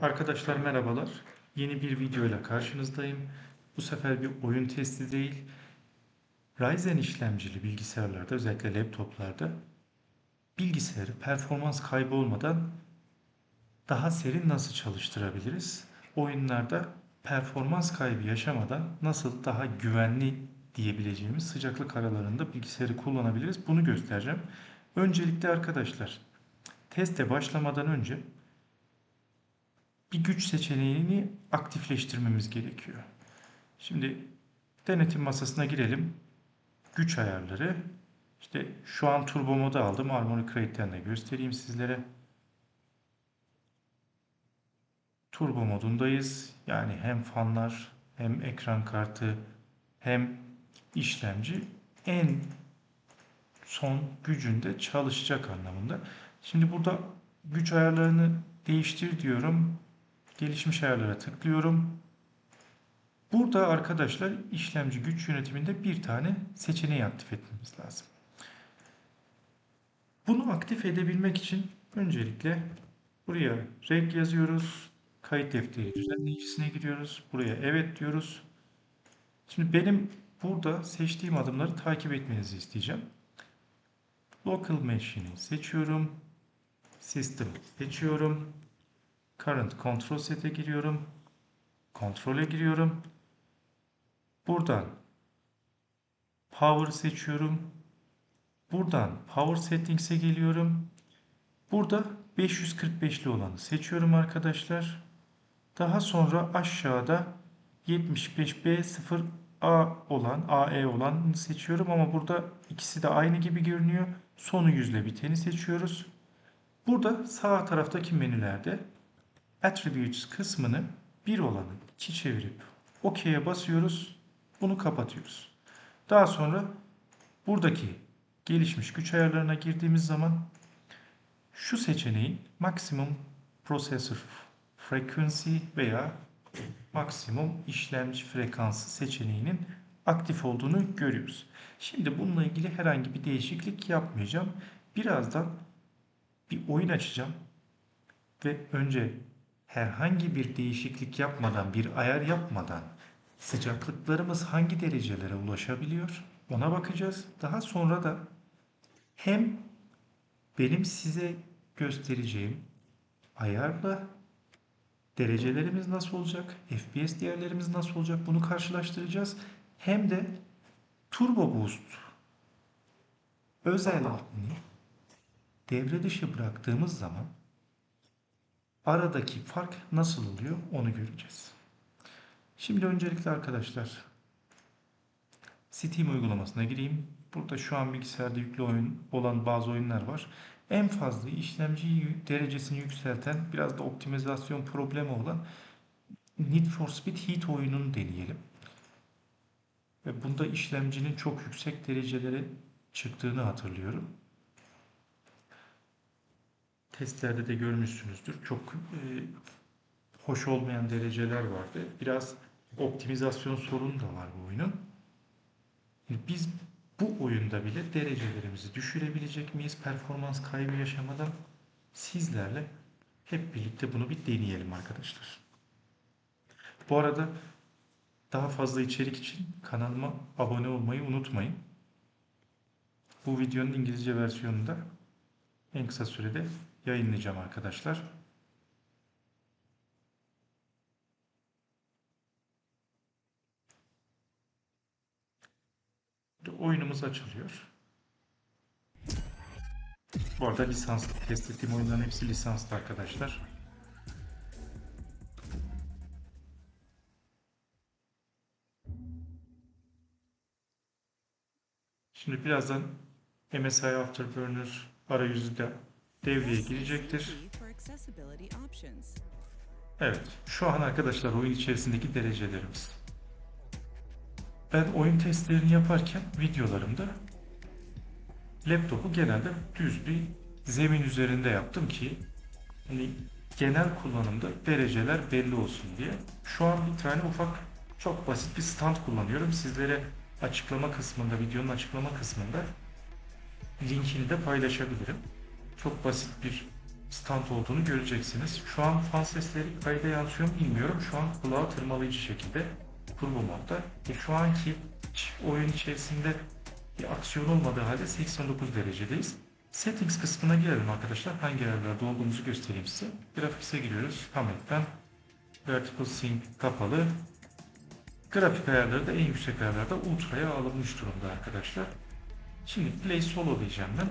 Arkadaşlar merhabalar. Yeni bir video ile karşınızdayım. Bu sefer bir oyun testi değil. Ryzen işlemcili bilgisayarlarda özellikle laptoplarda bilgisayarı performans kaybı olmadan daha serin nasıl çalıştırabiliriz? Oyunlarda performans kaybı yaşamadan nasıl daha güvenli diyebileceğimiz sıcaklık aralarında bilgisayarı kullanabiliriz? Bunu göstereceğim. Öncelikle arkadaşlar teste başlamadan önce bir güç seçeneğini aktifleştirmemiz gerekiyor. Şimdi denetim masasına girelim. Güç ayarları. İşte şu an turbo modu aldım. Harmony Crate'den de göstereyim sizlere. Turbo modundayız. Yani hem fanlar hem ekran kartı hem işlemci en son gücünde çalışacak anlamında. Şimdi burada güç ayarlarını değiştir diyorum. Gelişmiş ayarlara tıklıyorum. Burada arkadaşlar işlemci güç yönetiminde bir tane seçeneği aktif etmemiz lazım. Bunu aktif edebilmek için öncelikle buraya reg yazıyoruz. Kayıt defteri düzenleyicisine giriyoruz. Buraya evet diyoruz. Şimdi benim burada seçtiğim adımları takip etmenizi isteyeceğim. Local Machine'i seçiyorum. System seçiyorum. Current Control Set'e giriyorum. Kontrole giriyorum. Buradan Power seçiyorum. Buradan Power Settings'e geliyorum. Burada 545'li olanı seçiyorum arkadaşlar. Daha sonra aşağıda 75B0A olan, AE olanı seçiyorum ama burada ikisi de aynı gibi görünüyor. Sonu yüzle biteni seçiyoruz. Burada sağ taraftaki menülerde Attributes kısmını bir olanı 2 çevirip OK'ye basıyoruz. Bunu kapatıyoruz. Daha sonra buradaki gelişmiş güç ayarlarına girdiğimiz zaman şu seçeneğin Maximum Processor Frequency veya maksimum işlemci frekansı seçeneğinin aktif olduğunu görüyoruz. Şimdi bununla ilgili herhangi bir değişiklik yapmayacağım. Birazdan bir oyun açacağım ve önce herhangi bir değişiklik yapmadan, bir ayar yapmadan sıcaklıklarımız hangi derecelere ulaşabiliyor ona bakacağız. Daha sonra da hem benim size göstereceğim ayarla derecelerimiz nasıl olacak, FPS değerlerimiz nasıl olacak bunu karşılaştıracağız. Hem de Turbo Boost özelliğini devre dışı bıraktığımız zaman aradaki fark nasıl oluyor onu göreceğiz. Şimdi öncelikle arkadaşlar Steam uygulamasına gireyim. Burada şu an bilgisayarda yüklü oyun olan bazı oyunlar var. En fazla işlemci derecesini yükselten, biraz da optimizasyon problemi olan Need for Speed Heat oyununu deneyelim. Ve bunda işlemcinin çok yüksek derecelere çıktığını hatırlıyorum. Testlerde de görmüşsünüzdür. Çok e, hoş olmayan dereceler vardı. Biraz optimizasyon sorunu da var bu oyunun. Biz bu oyunda bile derecelerimizi düşürebilecek miyiz performans kaybı yaşamadan? Sizlerle hep birlikte bunu bir deneyelim arkadaşlar. Bu arada daha fazla içerik için kanalıma abone olmayı unutmayın. Bu videonun İngilizce versiyonunu da en kısa sürede yayınlayacağım arkadaşlar. Oyunumuz açılıyor. Bu arada lisanslı. Test ettiğim oyunların hepsi lisanslı arkadaşlar. Şimdi birazdan MSI Afterburner arayüzü de devreye girecektir. Evet, şu an arkadaşlar oyun içerisindeki derecelerimiz. Ben oyun testlerini yaparken videolarımda laptopu genelde düz bir zemin üzerinde yaptım ki hani genel kullanımda dereceler belli olsun diye. Şu an bir tane ufak çok basit bir stand kullanıyorum. Sizlere açıklama kısmında, videonun açıklama kısmında linkini de paylaşabilirim. Çok basit bir stand olduğunu göreceksiniz. Şu an fan sesleri kayda yansıyor mu bilmiyorum. Şu an kulağa tırmalayıcı şekilde turbo. E şu anki oyun içerisinde bir aksiyon olmadığı halde 89 derecedeyiz. Settings kısmına gelelim arkadaşlar. Hangi ayarlarda olduğumuzu göstereyim size. Graphics'e giriyoruz. Tam ekran. Vertical Sync kapalı. Grafik ayarları da en yüksek ayarlarda Ultra'ya alınmış durumda arkadaşlar. Şimdi Play Solo diyeceğim ben.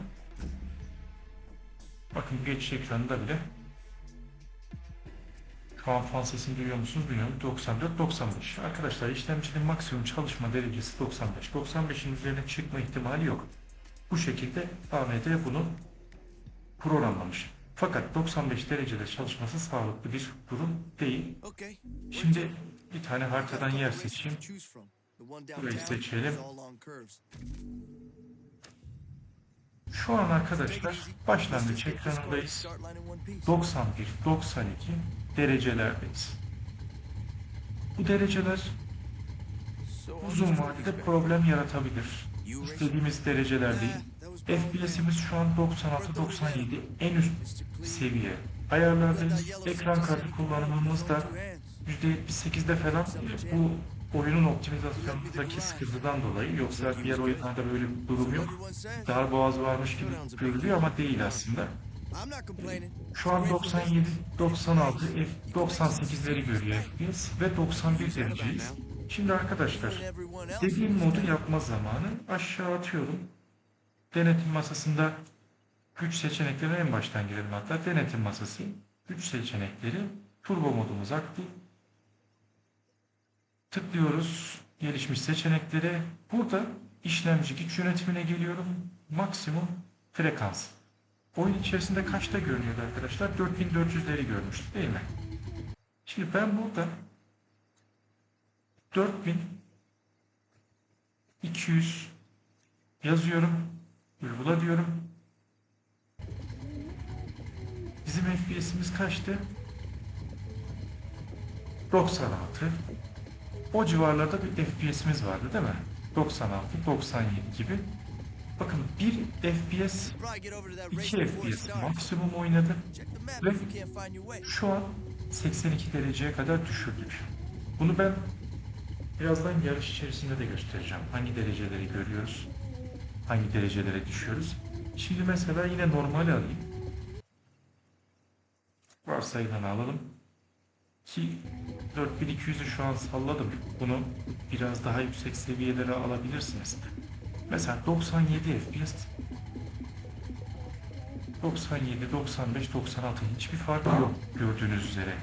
Bakın geçiş ekranında bile şu an fan sesini duyuyor musunuz bilmiyorum. 94-95. Arkadaşlar işlemcinin maksimum çalışma derecesi 95. 95'in üzerine çıkma ihtimali yok. Bu şekilde AMD bunu programlamış. Fakat 95 derecede çalışması sağlıklı bir durum değil. Şimdi bir tane haritadan yer seçeyim. Burayı seçelim. Şu an arkadaşlar başlangıç ekranındayız. 91-92 derecelerdeyiz. Bu dereceler uzun vadede problem yaratabilir. İstediğimiz dereceler değil. FPS'imiz şu an 96-97 en üst seviye. Ayarlardayız. Ekran kartı kullanımımız da %78'de falan bu oyunun optimizasyonundaki sıkıntıdan dolayı yoksa diğer oyunlarda böyle bir durum yok. Dar boğaz varmış gibi görülüyor ama değil aslında. Şu an 97, 96, F 98'leri görüyor FPS ve 91 dereceyiz. Şimdi arkadaşlar dediğim modu yapma zamanı aşağı atıyorum. Denetim masasında güç seçeneklerine en baştan girelim hatta denetim masası güç seçenekleri turbo modumuz aktif tıklıyoruz gelişmiş seçeneklere. Burada işlemci güç yönetimine geliyorum. Maksimum frekans. Oyun içerisinde kaçta görünüyordu arkadaşlar? 4400'leri görmüştük değil mi? Şimdi ben burada 4200 yazıyorum. Uygula diyorum. Bizim FPS'imiz kaçtı? 96. O civarlarda bir FPS'imiz vardı değil mi? 96, 97 gibi. Bakın bir FPS 2 FPS maksimum oynadı ve şu an 82 dereceye kadar düşürdük. Bunu ben birazdan yarış içerisinde de göstereceğim. Hangi dereceleri görüyoruz, hangi derecelere düşüyoruz. Şimdi mesela yine normal alayım. Varsayılan alalım. Ki 4200'ü şu an salladım. Bunu biraz daha yüksek seviyelere alabilirsiniz. Mesela 97 FPS 97, 95, 96 hiçbir fark yok gördüğünüz üzere.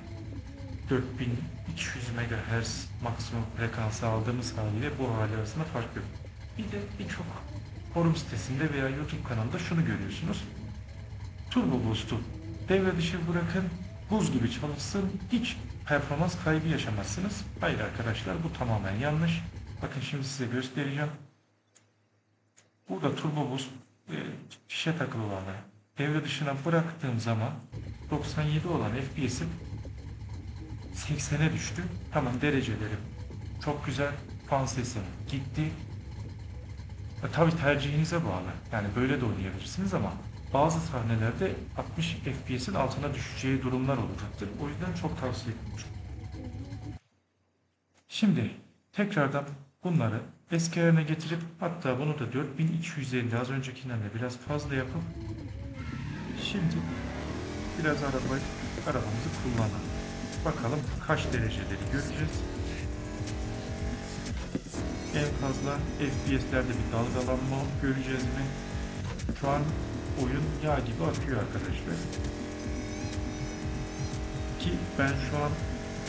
4200 MHz maksimum frekansı aldığımız haliyle bu hali arasında fark yok. Bir de birçok forum sitesinde veya YouTube kanalında şunu görüyorsunuz. Turbo Boost'u devre dışı bırakın, buz gibi çalışsın, hiç performans kaybı yaşamazsınız. Hayır arkadaşlar bu tamamen yanlış. Bakın şimdi size göstereceğim. Burada Turbo Boost e, fişe takılı olanı devre dışına bıraktığım zaman 97 olan FPS'im 80'e düştü. Tamam derecelerim çok güzel. Fan sesim gitti. E, tabii tercihinize bağlı. Yani böyle de oynayabilirsiniz ama bazı sahnelerde 60 FPS'in altına düşeceği durumlar olacaktır. O yüzden çok tavsiye etmiyorum. Şimdi tekrardan bunları eski haline getirip hatta bunu da 4250 az öncekinden de biraz fazla yapıp şimdi biraz arabayı, arabamızı kullanalım. Bakalım kaç dereceleri göreceğiz. En fazla FPS'lerde bir dalgalanma göreceğiz mi? Şu an oyun yağ gibi akıyor arkadaşlar. Ki ben şu an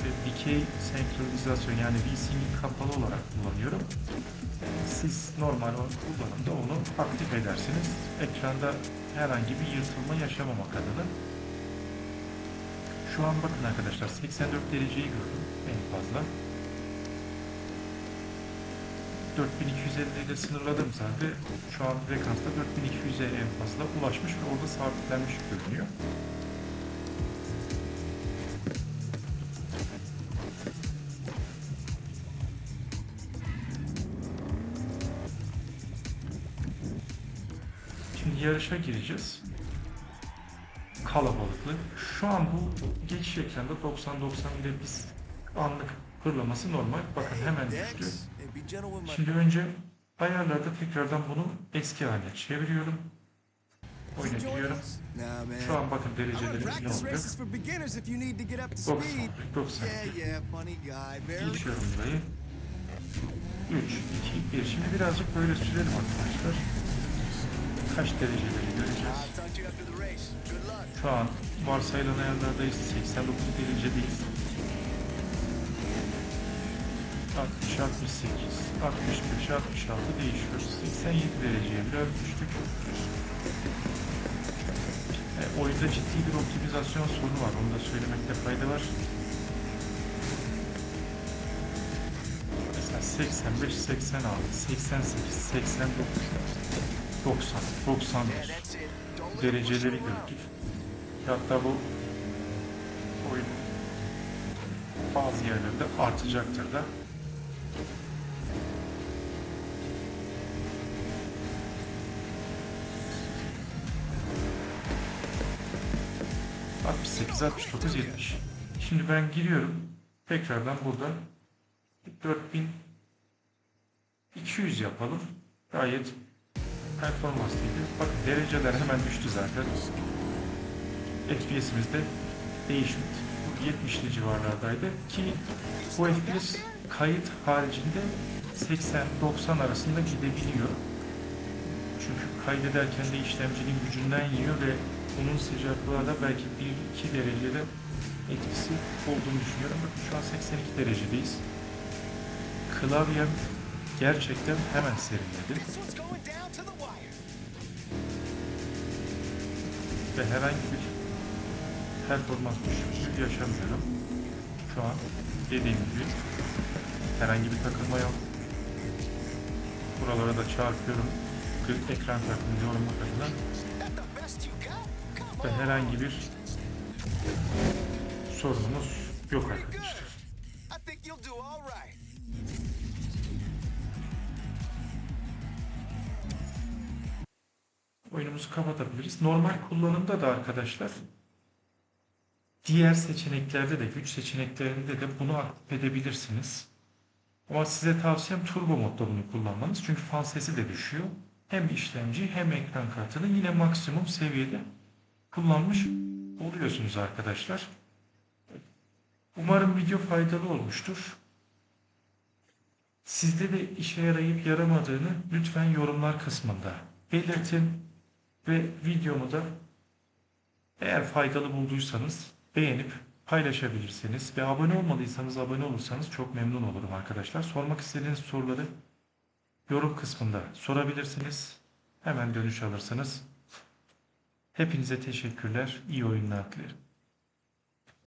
e, dikey senkronizasyon yani VSync kapalı olarak kullanıyorum. Siz normal kullanımda onu aktif edersiniz. Ekranda herhangi bir yırtılma yaşamamak adına. Şu an bakın arkadaşlar 84 dereceyi gördüm en fazla. 4250 ile sınırladım zaten. Şu an frekansta 4200'e en fazla ulaşmış ve orada sabitlenmiş görünüyor. Şimdi yarışa gireceğiz. kalabalıklı. Şu an bu geçiş ekranda 90-90 ile biz anlık fırlaması normal. Bakın hemen düştü. My Şimdi önce ayarlarda tekrardan bunu eski haline çeviriyorum. Oyuna giriyorum. Şu an bakın I run dereceleri ne to 90, speed. 90. Yeah, yeah, funny guy. Barely. Geçiyorum burayı. 3, 2, 1. Şimdi birazcık böyle sürelim arkadaşlar. Kaç dereceleri göreceğiz. Şu an varsayılan ayarlardayız. 89 derecedeyiz. 68, 65, 66 değişiyor. 87 dereceye biraz düştük. E, oyunda ciddi bir optimizasyon sorunu var. Onu da söylemekte fayda var. Mesela 85, 86, 88, 89, 90, 91 Yeah, that's it. Don't let it push dereceleri gördük. Hatta bu oyun bazı yerlerde artacaktır da. ...68, 69, 70. Şimdi ben giriyorum. Tekrardan burada 4200 yapalım. Gayet performanslıydı. Bakın dereceler hemen düştü zaten. FPS'imiz de değişmedi. Bu 70'li civarlardaydı ki bu FPS kayıt haricinde 80-90 arasında gidebiliyor. Çünkü kaydederken de işlemcinin gücünden yiyor ve bunun sıcaklığa da belki 1-2 derecede etkisi olduğunu düşünüyorum. Bakın şu an 82 derecedeyiz. Klavyem gerçekten hemen serinledi. Ve herhangi bir performans düşüklüğü yaşamıyorum. Şu an dediğim gibi herhangi bir takılma yok. Buralara da çarpıyorum. Ekran kartını yormak adına ve herhangi bir sorunumuz yok arkadaşlar. oyunumuzu kapatabiliriz. Normal kullanımda da arkadaşlar diğer seçeneklerde de güç seçeneklerinde de bunu aktif edebilirsiniz. Ama size tavsiyem turbo modda bunu kullanmanız. Çünkü fan sesi de düşüyor. Hem işlemci hem ekran kartını yine maksimum seviyede kullanmış oluyorsunuz arkadaşlar. Umarım video faydalı olmuştur. Sizde de işe yarayıp yaramadığını lütfen yorumlar kısmında belirtin ve videomu da eğer faydalı bulduysanız beğenip paylaşabilirsiniz ve abone olmadıysanız abone olursanız çok memnun olurum arkadaşlar. Sormak istediğiniz soruları yorum kısmında sorabilirsiniz. Hemen dönüş alırsınız. Hepinize teşekkürler. İyi oyunlar dilerim.